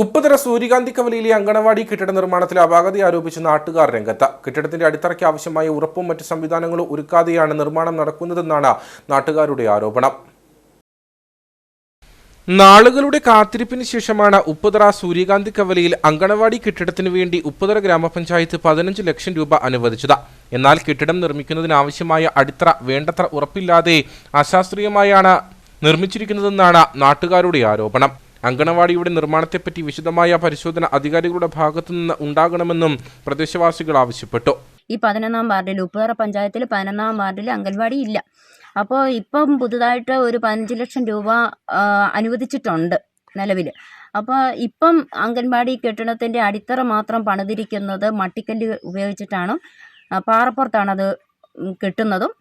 ഉപ്പുതര സൂര്യകാന്തി കവലയിലെ അങ്കണവാടി കെട്ടിട നിർമ്മാണത്തിൽ അപാകത ആരോപിച്ച് നാട്ടുകാർ രംഗത്ത്. കെട്ടിടത്തിന്റെ അടിത്തറയ്ക്ക് ആവശ്യമായ ഉറപ്പും മറ്റ് സംവിധാനങ്ങളും ഒരുക്കാതെയാണ് നിർമ്മാണം നടക്കുന്നതെന്നാണ് നാട്ടുകാരുടെ ആരോപണം. നാളുകളുടെ കാത്തിരിപ്പിന് ശേഷമാണ് ഉപ്പുതറ സൂര്യകാന്തി കവലയിൽ അങ്കണവാടി കെട്ടിടത്തിനു വേണ്ടി ഉപ്പുതറ ഗ്രാമപഞ്ചായത്ത് പതിനഞ്ച് ലക്ഷം രൂപ അനുവദിച്ചത്. എന്നാൽ കെട്ടിടം നിർമ്മിക്കുന്നതിനാവശ്യമായ അടിത്തറ വേണ്ടത്ര ഉറപ്പില്ലാതെ അശാസ്ത്രീയമായാണ് നിർമ്മിച്ചിരിക്കുന്നതെന്നാണ് നാട്ടുകാരുടെ ആരോപണം. അങ്കണവാടിയുടെ നിർമ്മാണത്തെപ്പറ്റി വിശദമായ പരിശോധന അധികാരികളുടെ ഭാഗത്തുനിന്ന് ഉണ്ടാകണമെന്നും പ്രദേശവാസികൾ ആവശ്യപ്പെട്ടു. ഈ പതിനൊന്നാം വാർഡിൽ ഉപ്പുതറ പഞ്ചായത്തിൽ പതിനൊന്നാം വാർഡിൽ അംഗൻവാടി ഇല്ല. അപ്പോൾ ഇപ്പം പുതുതായിട്ട് ഒരു പതിനഞ്ച് ലക്ഷം രൂപ അനുവദിച്ചിട്ടുണ്ട് നിലവിൽ. അപ്പോൾ ഇപ്പം അംഗൻവാടി കെട്ടിടത്തിന്റെ അടിത്തറ മാത്രം പണിതിരിക്കുന്നത് മട്ടിക്കല്ല് ഉപയോഗിച്ചിട്ടാണ്. പാറപ്പുറത്താണ് ഉം, കെട്ടുന്നതും.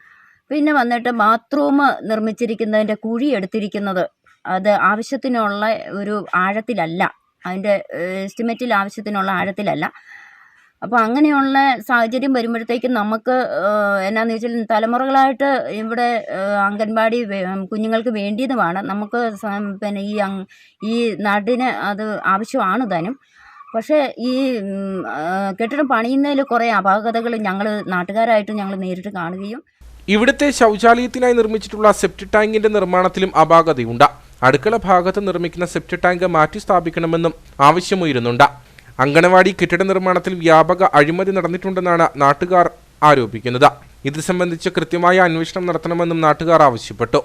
പിന്നെ വന്നിട്ട് ബാത്റൂം നിർമ്മിച്ചിരിക്കുന്നതിന്റെ കുഴി എടുത്തിരിക്കുന്നത് അത് ആവശ്യത്തിനുള്ള ഒരു ആഴത്തിലല്ല. അതിന്റെ എസ്റ്റിമേറ്റിൽ ആവശ്യത്തിനുള്ള ആഴത്തിലല്ല. അപ്പോൾ അങ്ങനെയുള്ള സാഹചര്യം വരുമ്പോഴത്തേക്കും നമുക്ക് എന്നാന്ന് വെച്ചാൽ തലമുറകളായിട്ട് ഇവിടെ അംഗൻവാടി കുഞ്ഞുങ്ങൾക്ക് വേണ്ടിയതുമാണ്. നമുക്ക് പിന്നെ ഈ ഈ നാട്ടിന് അത് ആവശ്യമാണ് താനും പക്ഷേ ഈ കെട്ടിടം പണിയുന്നതിൽ കുറേ അപാകതകൾ ഞങ്ങൾ നാട്ടുകാരായിട്ട് ഞങ്ങൾ നേരിട്ട് കാണുകയും ഇവിടുത്തെ ശൗചാലയത്തിനായി നിർമ്മിച്ചിട്ടുള്ള സെപ്റ്റി ടാങ്കിന്റെ നിർമ്മാണത്തിലും അപാകതയുണ്ട്. അടുക്കള ഭാഗത്ത് നിർമ്മിക്കുന്ന സെപ്റ്റ് ടാങ്ക് മാറ്റി സ്ഥാപിക്കണമെന്നും ആവശ്യമുയരുന്നുണ്ട്. അങ്കണവാടി കെട്ടിട നിർമ്മാണത്തിൽ വ്യാപക അഴിമതി നടന്നിട്ടുണ്ടെന്നാണ് നാട്ടുകാർ ആരോപിക്കുന്നത്. ഇത് സംബന്ധിച്ച് കൃത്യമായ അന്വേഷണം നടത്തണമെന്നും നാട്ടുകാർ ആവശ്യപ്പെട്ടു.